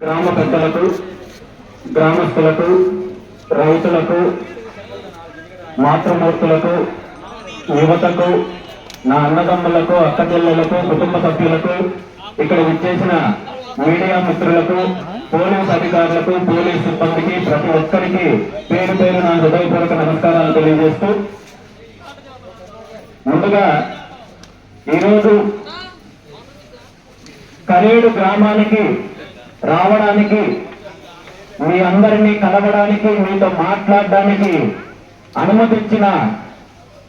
గ్రామ పెద్దలకు గ్రామస్తులకు రైతులకు మాతృమూర్తులకు యువతకు నా అన్నదమ్ములకు అక్కచెల్లెలకు కుటుంబ సభ్యులకు ఇక్కడ విచ్చేసిన మీడియా మిత్రులకు పోలీస్ అధికారులకు పోలీస్ సిబ్బందికి ప్రతి ఒక్కరికి పేరు పేరు నా హృదయపూర్వక నమస్కారాలు తెలియజేస్తూ ముందుగా ఈరోజు కరేడు గ్రామానికి రావడానికి మీ అందరినీ కలవడానికి మీతో మాట్లాడడానికి అనుమతించిన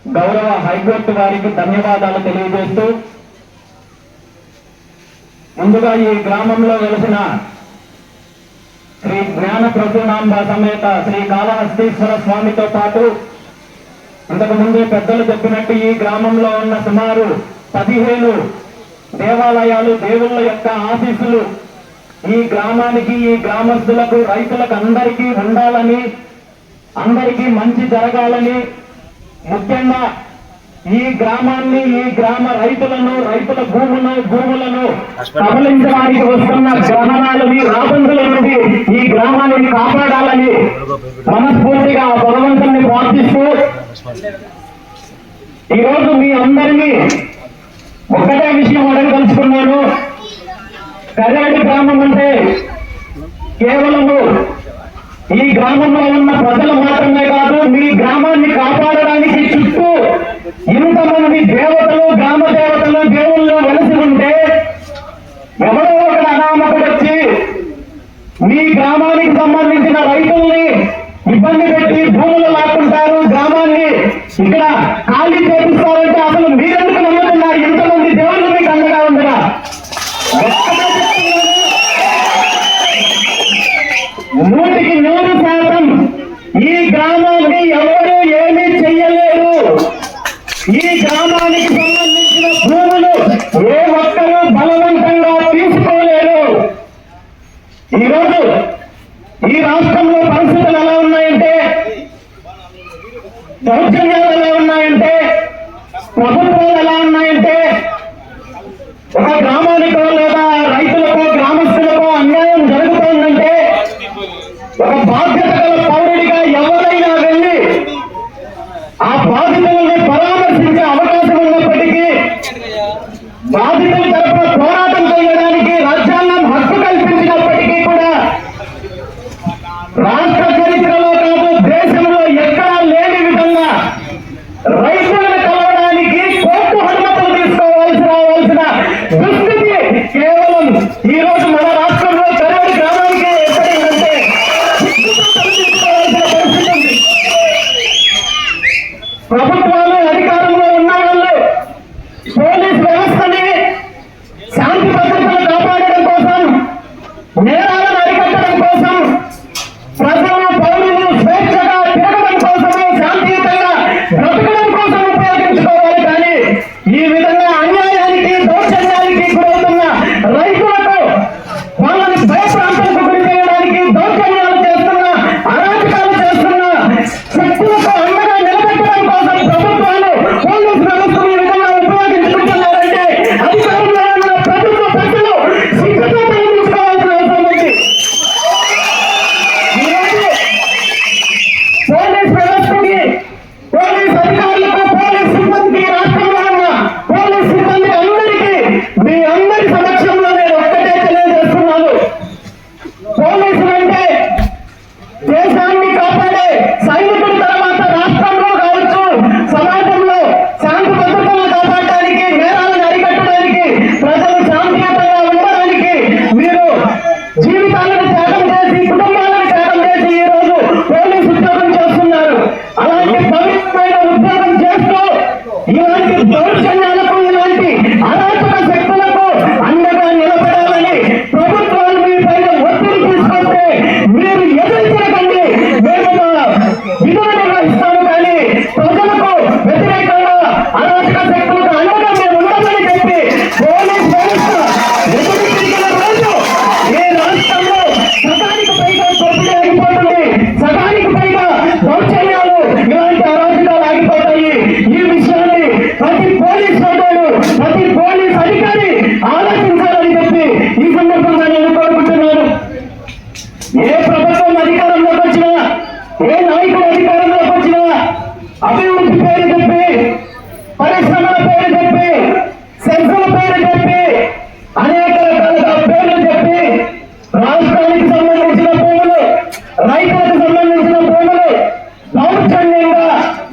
గౌరవ హైకోర్టు వారికి ధన్యవాదాలు తెలియజేస్తూ ముందుగా ఈ గ్రామంలో వెలిసిన శ్రీ జ్ఞాన ప్రసూనాంబ సమేత శ్రీ కాళహస్తీశ్వర స్వామితో పాటు ఇంతకు ముందే పెద్దలు చెప్పినట్టు ఈ గ్రామంలో ఉన్న సుమారు పదిహేను దేవాలయాలు దేవుళ్ళ యొక్క ఆశీస్సులు ఈ గ్రామానికి ఈ గ్రామస్తులకు రైతులకు అందరికీ ఉండాలని అందరికీ మంచి జరగాలని ముఖ్యంగా ఈ గ్రామాన్ని ఈ గ్రామ రైతులను రైతుల భూములను భూములను కబలించడానికి వస్తున్న గ్రహణాలని రాబందుల నుండి ఈ గ్రామాన్ని కాపాడాలని మనస్ఫూర్తిగా భగవంతుని ప్రార్థిస్తూ ఈరోజు మీ అందరినీ ఒకటే విషయం అడగదలుచుకున్నాను. కర్యాడి గ్రామం అంటే కేవలము ఈ గ్రామంలో ఉన్న ప్రజలు మాత్రమే కాదు మీ గ్రామాన్ని కాపాడడానికి చుట్టూ ఇంతమంది దేవతలు గ్రామ దేవతలు దేవుళ్ళు వెలిసి ఉంటే ఎవరో ఒక అనామకుడు వచ్చి మీ గ్రామానికి సంబంధించిన రైతుల్ని ఇబ్బంది పెట్టి భూములు లాక్కుంటారు గ్రామాన్ని ఇక్కడ ఖాళీ చేపిస్తారంటే అసలు మీరెందుకు నమ్ముతున్నారు ఇంతమంది దేవుళ్ళు మీకు అండగా ఉండగా ఒక్కటే చెప్తున్నాను. నూటికి నూరు శాతం ఈ గ్రామాన్ని ఎవరు ఏమీ చెయ్యలేరు ఈ గ్రామానికి సంబంధించిన భూములు ఏ ఒక్కరూ బలవంతంగా తీసుకోలేరు ఈరోజు ఈ రాష్ట్రంలో పరిస్థితులు ఎలా ఉన్నాయంటే? దౌర్జన్య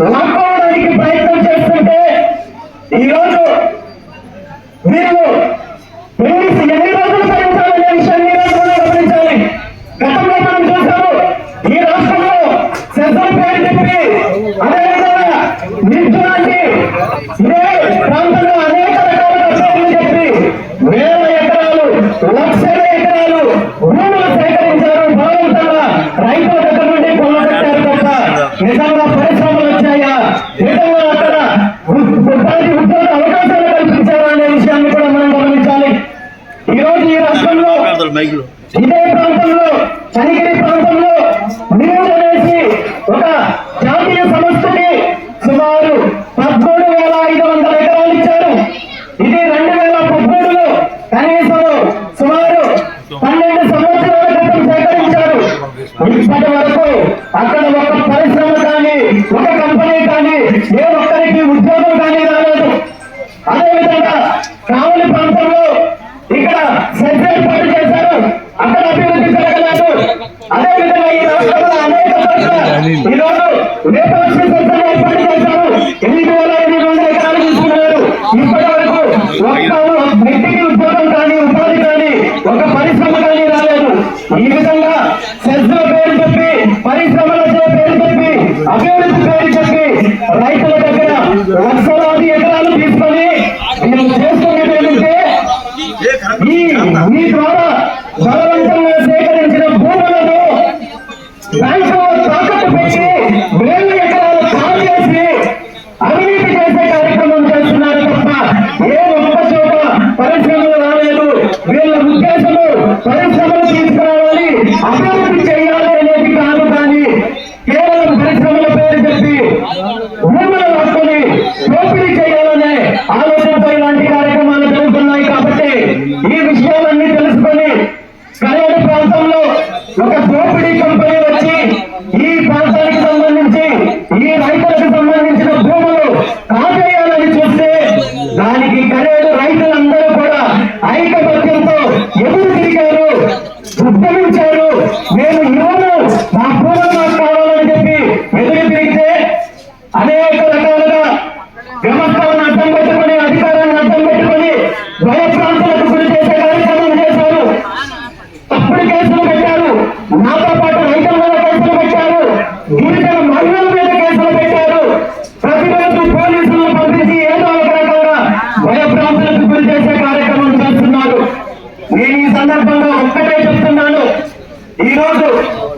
లాక్కోవడానికి ప్రయత్నం చేస్తుంటే ఈరోజు మీరు ఎన్ని ఎన్ని రోజులు భరించాలనే విషయాన్ని ఈ రోజు గమనించాలి. గతంలో మనం చూసాము ఈ రాష్ట్రంలో సెన్సర్ పేరు చెప్పి అదేవిధంగా నిల్చులాంటి ఇదే ప్రాంతంలో అనేక రకాల పేర్లు చెప్పి వేల ఎకరాలు లక్షల ఎకరాలు భూములు సేకరించారు. బలవంతంగా రైతుల దగ్గర నుండి కొల్లగొట్టారు తప్ప నిజంగా పరిశ్రమలు వచ్చాయా నిజంగా అక్కడ ఉపాధి ఉద్యోగ అవకాశాలు కల్పించారా అనే విషయాన్ని కూడా మనం గమనించాలి ఈ రోజు ఈ రాష్ట్రంలో మైకులు ఇదే ప్రాంతంలో చనిగిరి ప్రాంతంలో వేసి ఒక జాతీయ సంస్థకి సుమారు పదమూడు వేల ఐదు వందల ఎకరాలు ఇచ్చారు. ఇది రెండు వేల పదమూడులో కనీసం సుమారు పన్నెండు సంవత్సరాల క్రితం సేకరించారు. ఇప్పటి వరకు అక్కడ ఒక పరిశ్రమ కానీ ఒక కంపెనీ కానీ ఏ ఒక్కరికి ఉద్యోగం కానీ రాలేదు. అదేవిధంగా కావలి ప్రాంతంలో ఇక్కడ సెట్ ఏర్పాటు చేశారు అక్కడ అభివృద్ధి జరగలేదు అదేవిధంగా ఈ రాష్ట్రంలో అనేక చోట్ల ఈరోజు లేపాక్షి సెంటర్ ఏర్పాటు చేశారు ఎనిమిది వేల ఎనిమిది వందల ఎకరాలు తీసుకున్నారు ఇప్పటి వరకు ఒక్క వ్యక్తికి ఉద్యోగం కానీ ఉపాధి కానీ ఒక పరిశ్రమ కానీ రాలేదు ఈ విధంగా సెస్ల పేరు చెప్పి పరిశ్రమల పేరు చెప్పి అభివృద్ధి పేరు చెప్పి రైతుల దగ్గర లక్షలాది ఎకరాలు తీసుకొని మీరు చేసుకునేది ఏంటంటే ఈ మీ ద్వారా బలవంతంగా భూములను బ్యాంకులో తాకట్టు పెట్టి వేల ఎకరాలు కాల్ చేసి అవినీతి చేసే కార్యక్రమం చేస్తున్నారు తప్ప ఏ ఒక్క చోట పరిశ్రమలు రాలేదు వీళ్ళ ఉద్దేశము పరిశ్రమలు తీసుకురావాలి అభివృద్ధి చేయాలి అనేది కాదు కానీ కేవలం పరిశ్రమల పేరు చెప్పి భూములు లాక్కొని దోపిడీ చేయాలనే ఆలోచనతో ఇలాంటి కార్యక్రమాలు జరుగుతున్నాయి కాబట్టి ఈ విషయాలన్నీ తెలుసుకొని కరేడు ప్రాంతంలో ఒక దోపిడీ కంపెనీ వచ్చి ఈ ప్రాంతానికి సంబంధించి ఈ రైతులకు సంబంధించిన భూములు కాజేయాలని చూస్తే దానికి కరేడు రైతులందరూ కూడా ఐకమత్యంతో ఎదురు తిరిగారు. ఉద్యమించారు మేము ఈరోజు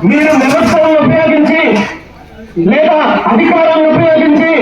మీరు వ్యవస్థలను ఉపయోగించి లేదా అధికారాన్ని ఉపయోగించి